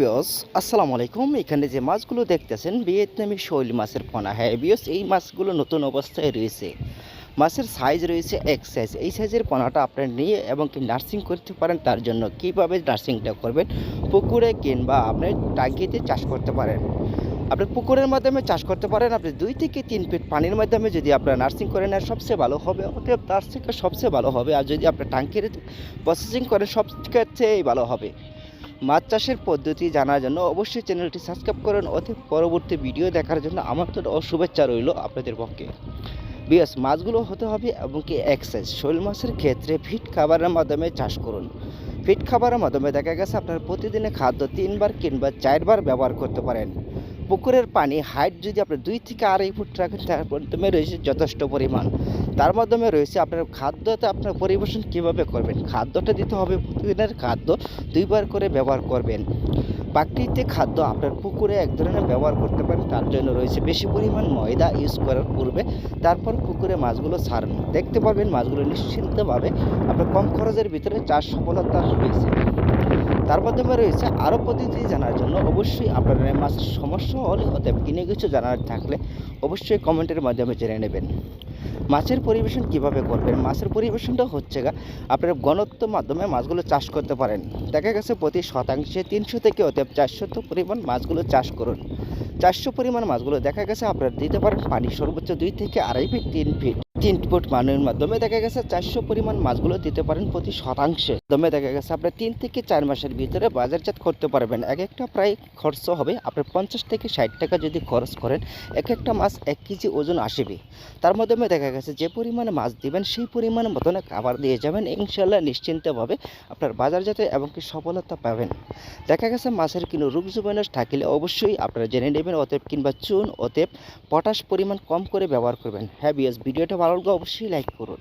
বিয়স আসসালামু আলাইকুম। এখানে যে মাছগুলো দেখতেছেন, ভিয়েতনামি শৈল মাছের পোনা। হ্যাঁ বিয়স এই মাছগুলো নতুন অবস্থায় রয়েছে। মাছের সাইজ রয়েছে এক সাইজ এই সাইজের পোনাটা আপনারা নিয়ে এবং কি নার্সিং করতে পারেন, তার জন্য কীভাবে নার্সিংটা করবেন, পুকুরে কিংবা আপনি টাঙ্কিতে চাষ করতে পারেন। আপনি পুকুরের মাধ্যমে চাষ করতে পারেন, আপনি দুই থেকে তিন ফিট পানির মাধ্যমে যদি আপনারা নার্সিং করেন আর সবচেয়ে ভালো হবে। তার থেকে সবচেয়ে ভালো হবে। আর যদি আপনার টাঙ্কির প্রসেসিং করেন, সবচেয়ে ভালো হবে। মাছ চাষের পদ্ধতি জানার জন্য অবশ্যই চ্যানেলটি সাবস্ক্রাইব করুন। অতি পরবর্তী ভিডিও দেখার জন্য আমার তো শুভেচ্ছা রইল আপনাদের পক্ষে। বিয়াস, মাছগুলো হতে হবে এবং কি এক্সাইজ শোল মাছের ক্ষেত্রে ফিট খাবারের মাধ্যমে চাষ করুন। ফিট খাবারের মাধ্যমে দেখা গেছে আপনার প্রতিদিনে খাদ্য তিনবার কিংবা চারবার ব্যবহার করতে পারেন। পুকুরের পানি হাইট যদি আপনি দুই থেকে আড়াই ফুট রাখেন, তার মাধ্যমে রয়েছে যথেষ্ট পরিমাণ। তার মাধ্যমে রয়েছে আপনার খাদ্যতে আপনার পরিবেশন কীভাবে করবেন? খাদ্যটা দিতে হবে প্রতিদিনের খাদ্য দুইবার করে ব্যবহার করবেন। প্রাকৃতিক খাদ্য আপনার পুকুরে এক ধরনের ব্যবহার করতে পারেন, তার জন্য রয়েছে বেশি পরিমাণ ময়দা ইউজ করার পূর্বে, তারপর পুকুরে মাছগুলো ছাড়ুন। দেখতে পারবেন মাছগুলো নিশ্চিন্তভাবে আপনার কম খরচের ভিতরে চাষ সফলতা রয়েছে তার মাধ্যমে রয়েছে আরও পদ্ধতি জানার জন্য অবশ্যই আপনার মাছের সমস্যা হলে অতএব কিনে কিছু জানার থাকলে অবশ্যই কমেন্টের মাধ্যমে জেনে নেবেন। মাছের পরিবেশন কীভাবে করবেন? মাছের পরিবেশনটা হচ্ছে গা, আপনার গণত্ব মাধ্যমে মাছগুলো চাষ করতে পারেন। দেখা গেছে প্রতি শতাংশে তিনশো থেকে অতএব চারশো পরিমাণ মাছগুলো চাষ করুন। চারশো পরিমাণ মাছগুলো দেখা গেছে আপনারা দিতে পারেন পানি সর্বোচ্চ দুই থেকে আড়াই ফিট, তিন ফিট। তিন ফুট পানির মাধ্যমে দেখা গেছে চারশো পরিমাণ মাছগুলো দিতে পারেন প্রতি শতাংশে। মাধ্যমে দেখা গেছে আপনার তিন থেকে চার মাসের ভিতরে বাজারজাত করতে পারবেন। এক একটা প্রায় খরচ হবে আপনার পঞ্চাশ থেকে ষাট টাকা যদি খরচ করেন, এক একটা মাছ এক কেজি ওজন আসবে। তার মাধ্যমে দেখা গেছে যে পরিমাণে মাছ দিবেন, সেই পরিমাণ মতন খাবার দিয়ে যাবেন। ইনশাল্লাহ নিশ্চিন্তভাবে আপনার বাজারজাতে এবং কি সফলতা পাবেন। দেখা গেছে মাছের কোনো রোগ জীবাণু থাকলে অবশ্যই আপনারা জেনে নেবেন, অতএব কিংবা চুন, অতএব পটাশ পরিমাণ কম করে ব্যবহার করবেন। হ্যাঁ বিএস ভিডিওটা ভালো লাগলে অবশ্যই লাইক করুন।